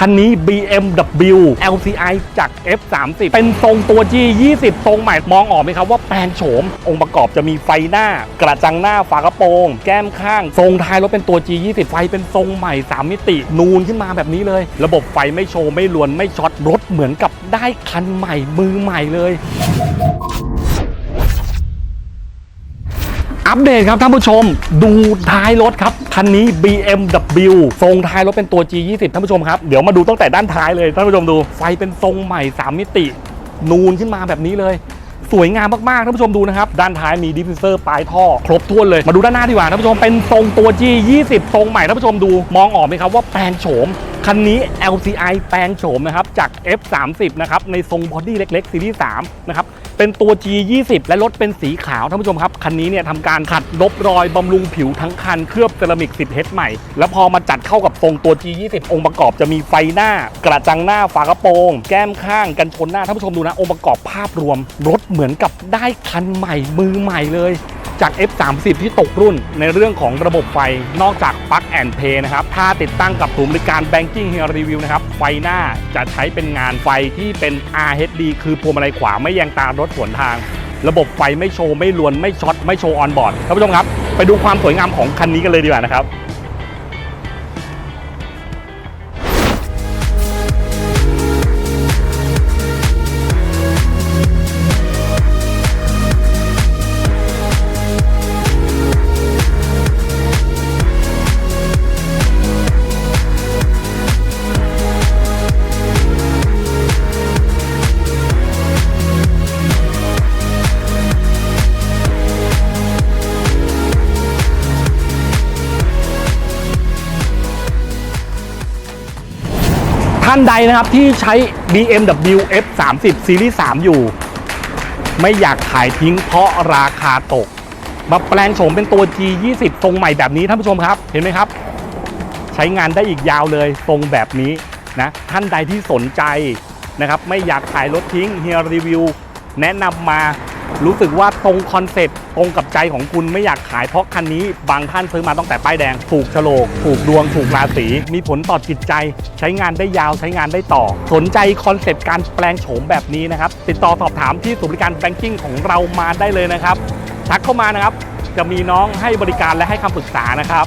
คันนี้ BMW LCI จาก F30 เป็นทรงตัว G20 ทรงใหม่มองออกไหมครับว่าแปลงโฉม องค์ประกอบจะมีไฟหน้า กระจังหน้าฝากระโปรง แก้มข้าง ทรงท้ายรถเป็นตัว G20 ไฟเป็นทรงใหม่ 3 มิติ นูนขึ้นมาแบบนี้เลย ระบบไฟไม่โชว์ ไม่ลวนไม่ช็อตรถเหมือนกับได้คันใหม่มือใหม่เลย อัปเดตครับท่านผู้ชม ดูท้ายรถครับ คันนี้ BMW ทรงท้ายรถเป็นตัว G20 ท่านผู้ชมครับ เดี๋ยวมาดูตั้งแต่ด้านท้ายเลยท่านผู้ชมดู ไฟเป็นทรงใหม่ 3 มิติ นูนขึ้นมาแบบนี้เลย สวยงามมาก ๆ ท่านผู้ชมดูนะครับ ด้านท้ายมีดิฟฟิวเซอร์ปลายท่อ ครบถ้วนเลย มาดูด้านหน้าดีกว่าท่านผู้ชมเป็นทรงตัว G20 ทรงใหม่ท่านผู้ชมดู มองออกไหมครับว่าแปลงโฉมคันนี้ LCI แปลงโฉมนะครับจาก F30 นะครับในทรงบอดี้เล็กๆซีรีส์3นะครับ เป็นตัว G20 และรถเป็นสีขาวท่านผู้ชมครับ คันนี้เนี่ยทำการขัดลบรอยบำรุงผิวทั้งคันเคลือบเซรามิก 10 h ใหม่ แล้วพอมาจัดเข้ากับทรงตัว G20 องค์ประกอบจะมีไฟหน้า กระจังหน้าฝากระโปรง แก้มข้างกันชนหน้าท่านผู้ชมดูนะองค์ประกอบภาพรวม รถเหมือนกับได้คันใหม่มือใหม่เลย จาก F30 ที่ตกรุ่นในเรื่องของระบบไฟนอกจาก Plug and Play นะครับ ถ้าติดตั้งกับศูนย์บริการ Banking Here Review นะครับ ไฟหน้าจะใช้เป็นงานไฟที่เป็น RHD คือพวงมาลัยขวาไม่แยงตารถสวนทาง ระบบไฟไม่โชว์ ไม่ลวนไม่ช็อต ไม่โชว์ออนบอร์ดท่านผู้ชมครับ ไปดูความสวยงามของคันนี้กันเลยดีกว่านะครับานใดนะครับที่ใช้ BMW F30 Series 3 อยู่ ไม่อยากขายทิ้งเพราะราคาตก มาแปลงโฉมเป็นตัว G20 ทรงใหม่แบบนี้ท่านผู้ชมครับ เห็นไหมครับ ใช้งานได้อีกยาวเลยทรงแบบนี้นะท่านใดที่สนใจนะครับ ไม่อยากขายรถทิ้งเฮียรีวิว แนะนำมา รู้สึกว่าตรงคอนเซ็ปต์ตรงกับใจของคุณไม่อยากขายเพราะคันนี้ บางท่านซื้อมาตั้งแต่ป้ายแดงถูกโฉลกถูกดวงถูกราศีมีผลต่อจิตใจ ใช้งานได้ยาวใช้งานได้ต่อ สนใจคอนเซ็ปต์การแปลงโฉมแบบนี้นะครับ ติดต่อสอบถามที่ศูนย์บริการแบงกิ้งของเรามาได้เลยนะครับทักเข้ามานะครับ จะมีน้องให้บริการและให้คำปรึกษานะครับ